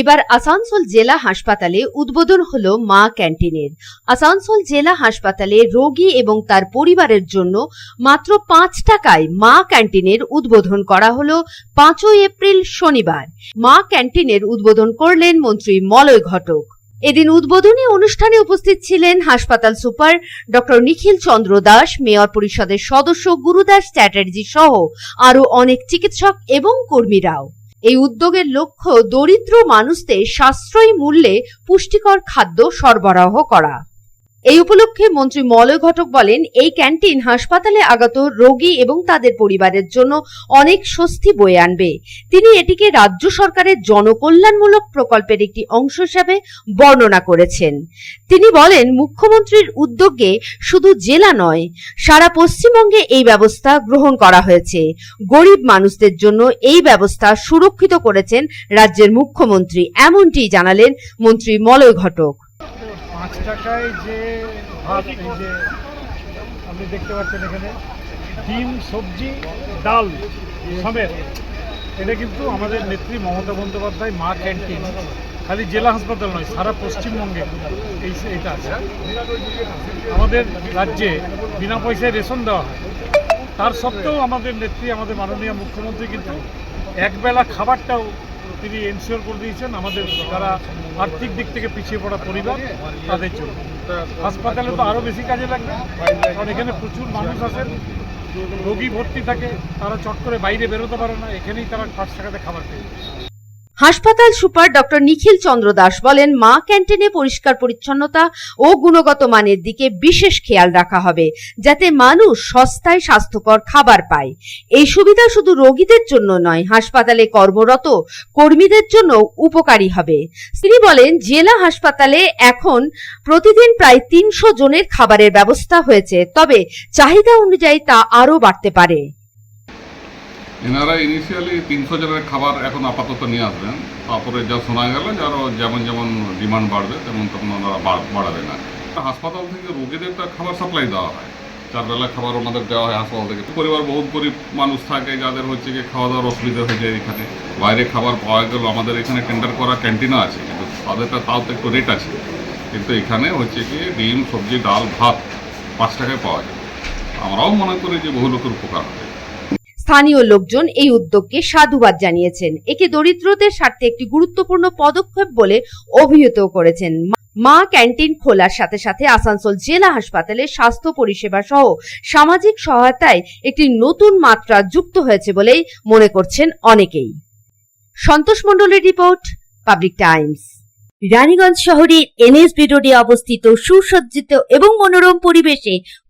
এবার আসানসোল জেলা হাসপাতালে উদ্বোধন হল মা ক্যান্টিনের। আসানসোল জেলা হাসপাতালে রোগী এবং তার পরিবারের জন্য মাত্র পাঁচ টাকায় মা ক্যান্টিনের উদ্বোধন করা হল পাঁচই এপ্রিল শনিবার। মা ক্যান্টিনের উদ্বোধন করলেন মন্ত্রী মলয় ঘটক। এদিন উদ্বোধনী অনুষ্ঠানে উপস্থিত ছিলেন হাসপাতাল super doctor Nikhil Chandra Das, mayor পরিষদের সদস্য গুরুদাস চ্যাটার্জি সহ আরও অনেক চিকিৎসক এবং কর্মীরাও। এই উদ্যোগের লক্ষ্য দরিদ্র মানুষদের সাশ্রয়ী মূল্যে পুষ্টিকর খাদ্য সরবরাহ করা। এই উপলক্ষে মন্ত্রী মলয় ঘটক বলেন, এই ক্যান্টিন হাসপাতালে আগত রোগী এবং তাদের পরিবারের জন্য অনেক স্বস্তি বয়ে আনবে। তিনি এটিকে রাজ্য সরকারের জনকল্যাণমূলক প্রকল্পের একটি অংশ হিসাবে বর্ণনা করেছেন। তিনি বলেন, মুখ্যমন্ত্রীর উদ্যোগে শুধু জেলা নয়, সারা পশ্চিমবঙ্গে এই ব্যবস্থা গ্রহণ করা হয়েছে। গরিব মানুষদের জন্য এই ব্যবস্থা সুরক্ষিত করেছেন রাজ্যের মুখ্যমন্ত্রী, এমনটি জানালেন মন্ত্রী মলয় ঘটক। পাঁচ টাকায় যে ভাত, এই যে আপনি দেখতে পাচ্ছেন এখানে, ডিম, সবজি, ডাল সমেত। এটা কিন্তু আমাদের নেত্রী মমতা বন্দ্যোপাধ্যায়, মা ক্যান্টিন। খালি জেলা হাসপাতাল নয়, সারা পশ্চিমবঙ্গে এই এটা আছে। আমাদের রাজ্যে বিনা পয়সায় রেশন দেওয়া হয়। তার সত্ত্বেও আমাদের নেত্রী, আমাদের মাননীয় মুখ্যমন্ত্রী কিন্তু একবেলা খাবারটাও তিনি এনশিওর করে দিয়েছেন আমাদের যারা আর্থিক দিক থেকে পিছিয়ে পড়া পরিবার, তাদের জন্য হাসপাতালে তো আরও বেশি কাজে লাগবে, কারণ এখানে প্রচুর মানুষ আসেন, রোগী ভর্তি থাকে, তারা চট করে বাইরে বেরোতে পারে না, এখানেই তারা পাঁচ টাকাতে খাবার পেয়ে। হাসপাতাল সুপার ডক্টর নিখিল চন্দ্র দাস বলেন, মা ক্যান্টিনে পরিষ্কার পরিচ্ছন্নতা ও গুণগত মানের দিকে বিশেষ খেয়াল রাখা হবে, যাতে মানুষ সস্তায় স্বাস্থ্যকর খাবার পায়। এই সুবিধা শুধু রোগীদের জন্য নয়, হাসপাতালে কর্মরত কর্মীদের জন্য উপকারী হবে। তিনি বলেন, জেলা হাসপাতালে এখন প্রতিদিন প্রায় তিনশো জনের খাবারের ব্যবস্থা হয়েছে, তবে চাহিদা অনুযায়ী তা আরও বাড়তে পারে। এনারা ইনিশিয়ালি তিনশো জনের খাবার এখন আপাতত নিয়ে আসবেন। তারপরে যা শোনা গেল যে আরও যেমন যেমন ডিমান্ড বাড়বে, তেমন তখন ওনারা বাড়- বাড়াবেন আর কি। হাসপাতাল থেকে রোগীদের তো খাবার সাপ্লাই দেওয়া হয়। চারবেলা খাবার ওনাদের দেওয়া হয় হাসপাতাল থেকে। পরিবার বহুত গরিব মানুষ থাকে, যাদের হচ্ছে কি খাওয়া দাওয়ার অসুবিধা হয়ে যায় এখানে। বাইরে খাবার পাওয়া গেল, আমাদের এখানে টেন্ডার করা ক্যান্টিনও আছে, কিন্তু তাদেরটা তাও তো একটু রেট আছে। কিন্তু এখানে হচ্ছে কি ডিম, সবজি, ডাল, ভাত পাঁচ টাকায় পাওয়া যায়। আমরাও মনে করি যে বহু লোকের উপকার হবে। স্থানীয় লোকজন এই উদ্যোগকে সাধুবাদ জানিয়েছেন। একে দরিদ্রদের স্বার্থে একটি গুরুত্বপূর্ণ পদক্ষেপ বলে অভিহিত করেছেন। মা ক্যান্টিন খোলার সাথে সাথে আসানসোল জেলা হাসপাতালে স্বাস্থ্য পরিষেবা সহ সামাজিক সহায়তায় একটি নতুন মাত্রা যুক্ত হয়েছে বলেই মনে করছেন অনেকেই। সন্তোষ মণ্ডলের রিপোর্ট, পাবলিক টাইমস। রানীগঞ্জ শহরের এনএসবি রোডে অবস্থিত সুসজ্জিত এবং মনোরম পরিবেশে